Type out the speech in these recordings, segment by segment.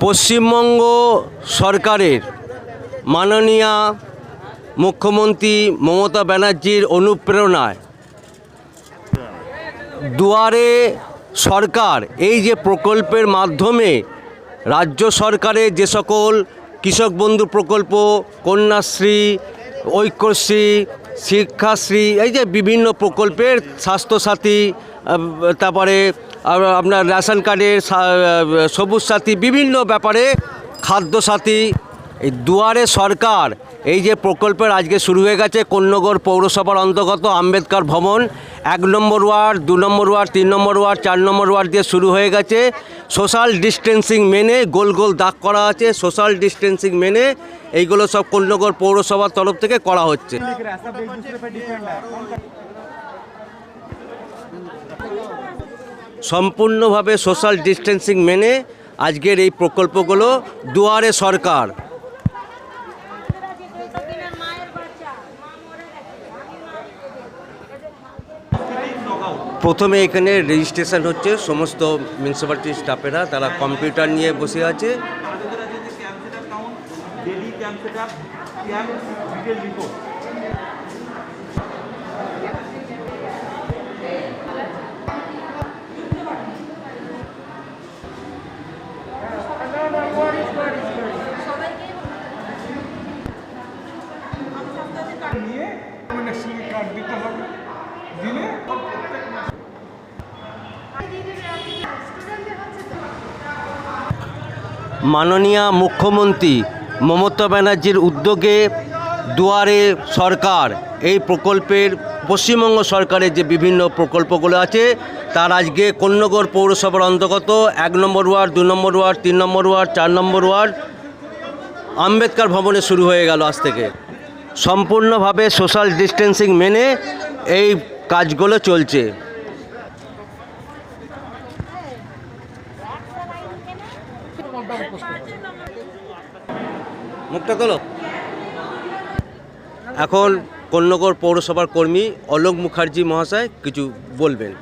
পশ্চিমবঙ্গ সরকারের মাননীয়া মুখ্যমন্ত্রী মমতা ব্যানার্জির অনুপ্রেরণায় দুয়ারে সরকার এই যে প্রকল্পের মাধ্যমে রাজ্য সরকারের যে সকল কৃষক বন্ধু প্রকল্প, কন্যাশ্রী, ঐক্যশ্রী, শিক্ষাশ্রী, এই যে বিভিন্ন প্রকল্পের স্বাস্থ্যসাথী তারপরে আপনার রেশন কার্ডের সবুজ সাথী বিভিন্ন ব্যাপারে খাদ্যসাথী এই দুয়ারে সরকার, এই যে প্রকল্পের আজকে শুরু হয়ে গেছে কন্যগর পৌরসভার অন্তর্গত আম্বেদকর ভবন, এক নম্বর ওয়ার্ড, দু নম্বর ওয়ার্ড, তিন নম্বর ওয়ার্ড, চার নম্বর ওয়ার্ড দিয়ে শুরু হয়ে গেছে। সোশ্যাল ডিস্টেন্সিং মেনে গোল গোল দাগ করা আছে, সোশ্যাল ডিস্টেন্সিং মেনে এইগুলো সব কন্যগর পৌরসভার তরফ থেকে করা হচ্ছে। সম্পূর্ণভাবে সোশ্যাল ডিস্টেন্সিং মেনে আজকের এই প্রকল্পগুলো দুয়ারে সরকার। প্রথমে এখানে রেজিস্ট্রেশন হচ্ছে, সমস্ত মিউনিসিপ্যালিটি স্টাফেরা তারা কম্পিউটার নিয়ে বসে আছে। মাননীয় মুখ্যমন্ত্রী মমতা ব্যানার্জির উদ্যোগে দুয়ারে সরকার, এই প্রকল্পের পশ্চিমবঙ্গ সরকারের যে বিভিন্ন প্রকল্পগুলো আছে, তার আজকে কন্যগর পৌরসভার অন্তর্গত এক নম্বর ওয়ার্ড, দু নম্বর ওয়ার্ড, তিন নম্বর ওয়ার্ড, চার নম্বর ওয়ার্ড, আম্বেদকর ভবনে শুরু হয়ে গেল আজ থেকে। সম্পূর্ণভাবে সোশ্যাল ডিস্টেন্সিং মেনে এই কাজগুলো চলছে। মুখটা তোলো এখন কন্যগর পৌরসভার কর্মী অলোক মুখার্জি মহাশয় কিছু বলবেন।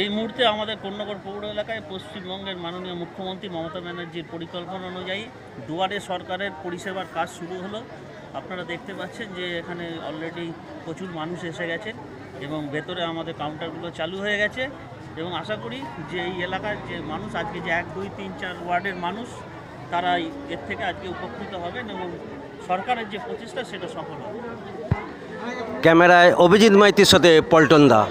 এই মুহূর্তে আমাদের কন্যাগর পৌর এলাকায় পশ্চিমবঙ্গের মাননীয় মুখ্যমন্ত্রী মমতা ব্যানার্জির পরিকল্পনা অনুযায়ী দুয়ারে সরকারের পরিষেবার কাজ শুরু হলো। আপনারা দেখতে পাচ্ছেন যে এখানে অলরেডি প্রচুর মানুষ এসে গেছে এবং ভেতরে আমাদের কাউন্টারগুলো চালু হয়ে গেছে। এবং আশা করি যে এই এলাকার যে মানুষ, আজকে যে এক, দুই, তিন, চার ওয়ার্ডের মানুষ, তারা এর থেকে আজকে উপকৃত হবেন এবং সরকারের যে প্রচেষ্টা, সেটা সফল হবে। ক্যামেরায় অভিজিৎ মাইতির সাথে পল্টন দা।